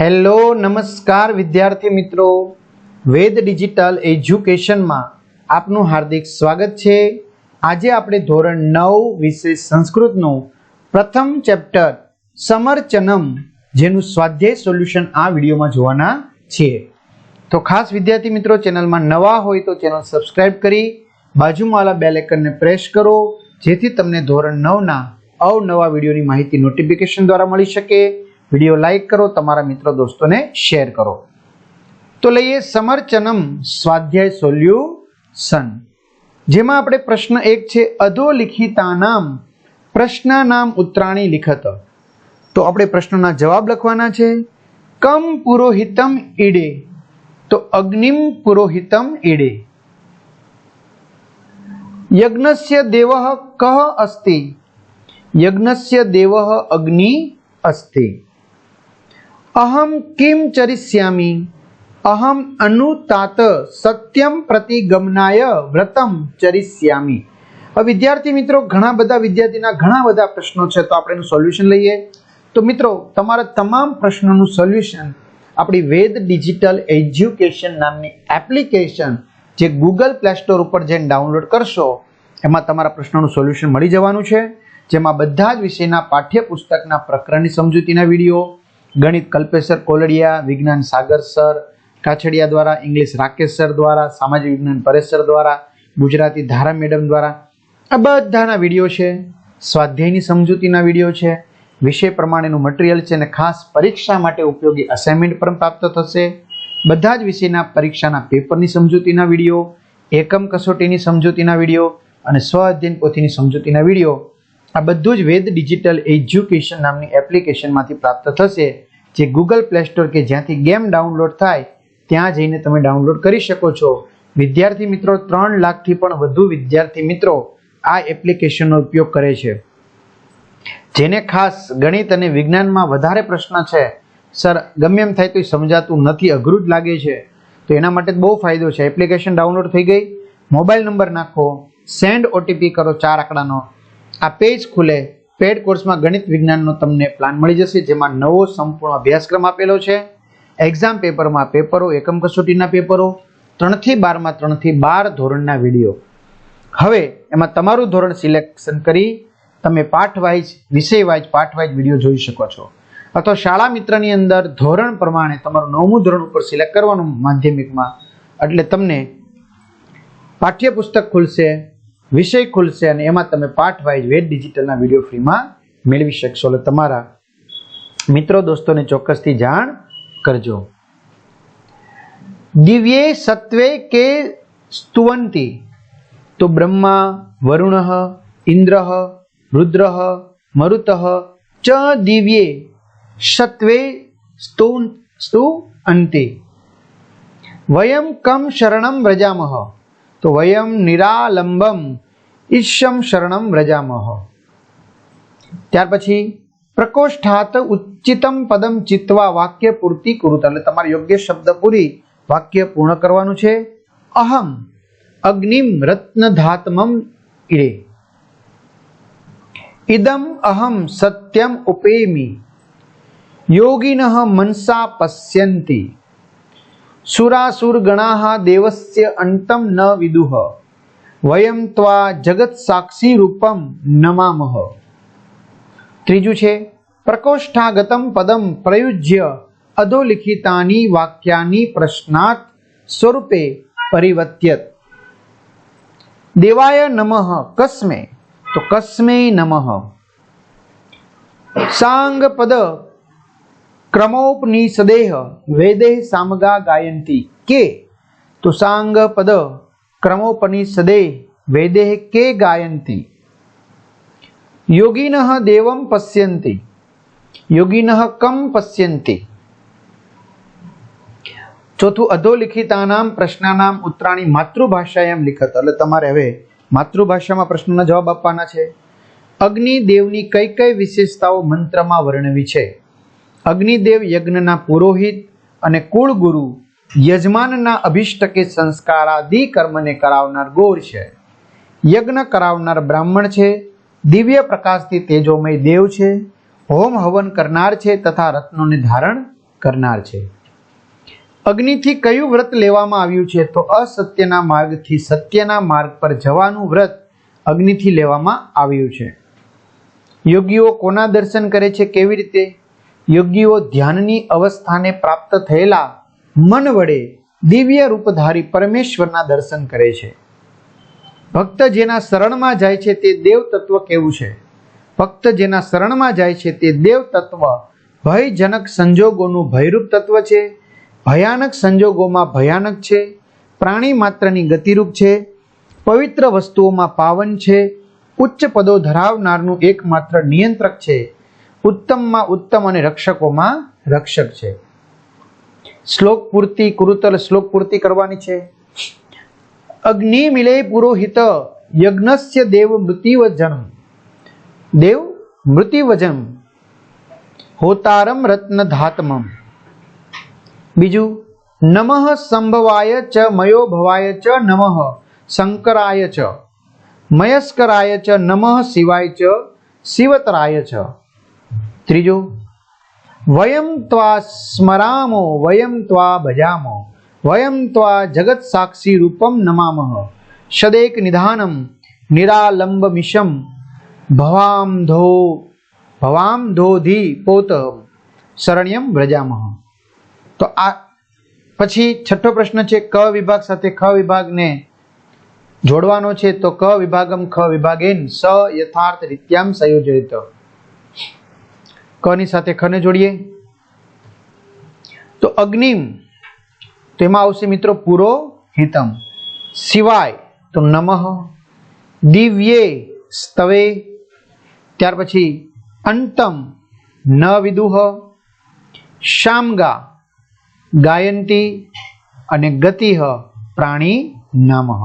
Hello, નમસ્કાર વિદ્યાર્થી મિત્રો. વેદ ડિજિટલ એજ્યુકેશનમાં આપનું હાર્દિક સ્વાગત છે. આજે આપણે ધોરણ નવ વિશે સંસ્કૃતનું પ્રથમ ચેપ્ટર સમરચનમ જેનું સ્વાધ્યાય સોલ્યુશન આ વિડીયોમાં જોવાના છીએ. તો ખાસ વિદ્યાર્થી મિત્રો, ચેનલમાં નવા હોય તો ચેનલ સબસ્ક્રાઇબ કરી, બાજુમાં વાળા બેલ આઇકનને પ્રેસ કરો, જેથી તમને ધોરણ નવના અવનવા વિડીયોની માહિતી નોટિફિકેશન દ્વારા મળી શકે. વીડિયો લાઈક કરો, તમારા મિત્રો દોસ્તોને શેર કરો. તો લઈએ સમરચનમ સ્વાધ્યાય સોલ્યુશન. જેમાં આપણે પ્રશ્ન એક છે, અધોલિખિતાનામ પ્રશ્નનામ ઉત્તરાણી લિખત. તો આપણે પ્રશ્નોના જવાબ લખવાના છે, કમ પુરોહિતમ ઈડે. તો અગ્નિમ પુરોહિતમ ઈડે. યજ્ઞસ્ય દેવ કહ અસ્તિ. યજ્ઞસ્ય દેવ અગ્નિ અસ્તિ. અહમ કિમ ચરિષ્યામી અહમ અનુતાત સત્યમ પ્રતિગમનાય વ્રતમ ચરિષ્યામી વિદ્યાર્થી મિત્રો ઘણા બધા વિદ્યાર્થીના ઘણા બધા પ્રશ્નો છે તો આપણે એનું સોલ્યુશન લઈએ। તો મિત્રો તમારા તમામ પ્રશ્નોનું સોલ્યુશન આપણી વેદ ડિજિટલ એજ્યુકેશન નામની એપ્લિકેશન જે ગૂગલ પ્લે સ્ટોર ઉપર જઈને ડાઉનલોડ કરશો, એમાં તમારા પ્રશ્નોનું સોલ્યુશન મળી જવાનું છે। જેમાં બધા જ વિષયના પાઠ્યપુસ્તકના પ્રકરણની સમજૂતીના વીડિયો ગણિત કલ્પેશ્વર કોલડિયા, વિજ્ઞાન સાગર સર, કાછડિયા દ્વારા, ઇંગ્લિશ રાકેશ સર દ્વારા, સામાજિક વિજ્ઞાન પરેશ સર દ્વારા, ગુજરાતી ધારા મેડમ દ્વારા. આ બધાના વીડિયો છે, સ્વાધ્યાયની સમજૂતીના વીડિયો છે. વિષય પ્રમાણેનું મટીરિયલ છે અને ખાસ પરીક્ષા માટે ઉપયોગી અસાઇનમેન્ટ પણ પ્રાપ્ત થશે. બધા જ વિષયના પરીક્ષાના પેપરની સમજૂતીના વીડિયો, એકમ કસોટીની સમજૂતીના વીડિયો અને સ્વ અધ્યયન પોથીની સમજૂતીના વીડિયો આ બધું જ વેદ ડિજિટલ એજ્યુકેશન નામની એપ્લિકેશનમાંથી પ્રાપ્ત થશે. જે ગૂગલ પ્લે સ્ટોર કે જ્યાંથી ગેમ ડાઉનલોડ થાય, ત્યાં જઈને તમે ડાઉનલોડ કરી શકો છો. વિદ્યાર્થી મિત્રો, ત્રણ લાખથી પણ વધુ વિદ્યાર્થી મિત્રો આ એપ્લિકેશનનો ઉપયોગ કરે છે. જેને ખાસ ગણિત અને વિજ્ઞાનમાં વધારે પ્રશ્ન છે. સર, ગમે એમ થાય તો સમજાતું નથી, અઘરું જ લાગે છે. તો એના માટે બહુ ફાયદો છે. એપ્લિકેશન ડાઉનલોડ થઈ ગઈ. મોબાઈલ નંબર નાખો. સેન્ડ ઓટીપી કરો ચાર આંકડાનો. આ પેજ ખુલે. પેડ કોર્સમાં ગણિત વિજ્ઞાનનો તમને પ્લાન મળી જશે, જેમાં નવો સંપૂર્ણ અભ્યાસક્રમ આપેલો છે. એક્ઝામ પેપરમાં પેપરો, એકમ કસોટીના પેપરો, ત્રણથી બારમાં ત્રણથી બાર ધોરણના વીડિયો હવે એમાં તમારું ધોરણ સિલેક્શન કરી તમે પાઠ વિષયવાઇઝ વિષય વાઇઝ પાઠ વીડિયો જોઈ શકો છો. અથવા શાળા મિત્રની અંદર ધોરણ પ્રમાણે તમારું નવમું ધોરણ ઉપર સિલેક્ટ કરવાનું માધ્યમિકમાં. એટલે તમને પાઠ્યપુસ્તક ખુલશે વિષય ખુલશે અને એમાં તમે પાઠ વાઇઝ વેદ ડિજિટલના વીડિયો ફ્રીમાં મેળવી શકશો. એટલે તમારા મિત્રો, દોસ્તોને ચોક્કસથી જાણ કરજો. દિવ્યે સત્વે કે સ્તુવંતી. તો બ્રહ્મા, વરુણ, ઇન્દ્ર, રુદ્ર, મરુત, ચ દિવ્યે સત્વે સ્તુ સ્તુ અંતે વયમ કમ શરણમ વ્રજામહ તો વયમ નિરાલંબમ ઈશ્યમ શરણમ વ્રજામહ ત્યાર પછી પ્રકોષ્ઠાત ઉચ્ચિતમ પદમ ચિત્વા વાક્ય પૂર્તિ કુરુત. એટલે તમારે યોગ્ય શબ્દ પૂરી વાક્ય પૂર્ણ કરવાનું છે. અહમ અગ્નિમ રત્નધાતમમ ઈરે ઇદમ અહમ સત્યમ ઉપેમી. યોગિન મનસા પશ્યન્તિ સુરાસુર ગણાહ દેવસ્ય અંતમ ન વિદુહ વયમ ત્વા જગત સાક્ષી રૂપમ નમામહ ત્રીજું છે પ્રકોષ્ઠાગતમ પદમ પ્રયુજ્ય અધોલિખિતાની વાક્યાની પ્રશ્નાત સ્વરૂપે પરિવર્ત્યત દેવાય નમઃ કસ્મે તો કસ્મે નમઃ સાંગ પદ ક્રમોપનિષદેહ વેદે સામગા ગાયંતી કે તો સાંગ પદ ક્રમોપનિષદે વેદે કે ગાયંતી યોગિન દેવમ પશ્યંતી યોગિન કમ પશ્યંતી ચોથું અધોલિખિતાનામ પ્રશ્નાનામ ઉત્તરાણી માતૃભાષાયામ લિખત. એટલે તમારે હવે માતૃભાષામાં પ્રશ્નોના જવાબ આપવાના છે. અગ્નિદેવની કઈ કઈ વિશેષતાઓ મંત્રમાં વર્ણવી છે? અગ્નિદેવ યજ્ઞના પુરોહિત અને કુળગુરુ યજમાનના અભિષ્ટકે સંસ્કારાદિ કર્મને કરાવનાર ગોળ છે. યજ્ઞ કરાવનાર બ્રાહ્મણ છે, દિવ્ય પ્રકાશથી તેજોમય દેવ છે, હોમ હવન કરનાર છે તથા રત્નોને ધારણ કરનાર છે. અગ્નિથી કયું વ્રત લેવામાં આવ્યું છે તો અસત્યના માર્ગથી સત્યના માર્ગ પર જવાનું વ્રત અગ્નિથી લેવામાં આવ્યું છે. યોગીઓ કોના દર્શન કરે છે, કેવી રીતે? યોગીઓ ધ્યાનની અવસ્થાને પ્રાપ્ત થયેલા મન વડે દિવ્ય રૂપધારી પરમેશ્વરના દર્શન કરે છે. ભક્ત જેના શરણમાં જાય છે તે દેવ તત્વ કેવું છે? ભક્ત જેના શરણમાં જાય છે તે દેવ તત્વ ભયજનક સંજોગોનું ભયરૂપ તત્વ છે? ભયાનક સંજોગોમાં ભયાનક છે? પ્રાણી માત્રની ગતિરૂપ છે? પવિત્ર વસ્તુઓમાં પાવન છે? ઉચ્ચ પદો ધરાવનારનું એકમાત્ર નિયંત્રક છે? ઉત્તમમાં ઉત્તમ અને રક્ષકોમાં રક્ષક છે. શ્લોક પૂર્તિ, કુરુતલ શ્લોક પૂર્તિ કરવાની છે. અગ્નિ મિલે પુરોહિત, યજ્ઞસ્ય દેવ મૃતિવજન દેવ મૃતિવજન હોતારમ રત્ન ધાતમમ બીજું, નમઃ સંભવાય ચ, મયો ભવાય ચ, નમઃ શંકરાય ચ. મયસ્કરાય ચ, નમઃ શિવાય ચ, શિવતરાય ચ. ત્રીજું, વયમ ત્વા સ્મરામો, વયમ ત્વા ભજામો, વયમ ત્વા જગત સાક્ષી રૂપમ નમામઃ, સદેક નિધાનમ, નિરાલંબ મિશમ, ભવામ ધો, ભવામ ધોધી પોત, શરણ્યમ વ્રજામહ તો આ, પછી છઠ્ઠો પ્રશ્ન છે, ક વિભાગ સાથે ખ વિભાગને જોડવાનો છે, તો ક વિભાગમ ખ વિભાગેન સ યથાર્થ રીત્યામ સંયોજિત. કની સાથે ખને જોડીએ? તો અગ્નિમ તેમાં આવશે મિત્રો પૂરો હિતમ. સિવાય તો નમઃ, દિવ્યે સ્તવે, ત્યાર પછી અંતમ ન વિદુહ શામગા ગાયંતી અને ગતિહ પ્રાણી નમઃ.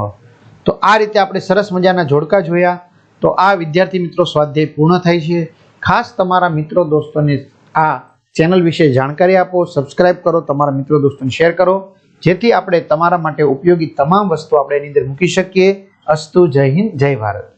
તો આ રીતે આપણે સરસ મજાના જોડકા જોયા. તો આ વિદ્યાર્થી મિત્રો સ્વાધ્યાય પૂર્ણ થાય છે. ખાસ તમારા મિત્રો દોસ્તોને આ ચેનલ વિશે જાણકારી આપો સબસ્ક્રાઇબ કરો, તમારા મિત્રો દોસ્તોને શેર કરો. જેથી આપણે તમારા માટે ઉપયોગી તમામ વસ્તુ આપણે એની અંદર મૂકી શકીએ. અસ્તુ જય હિન્દ, જય ભારત.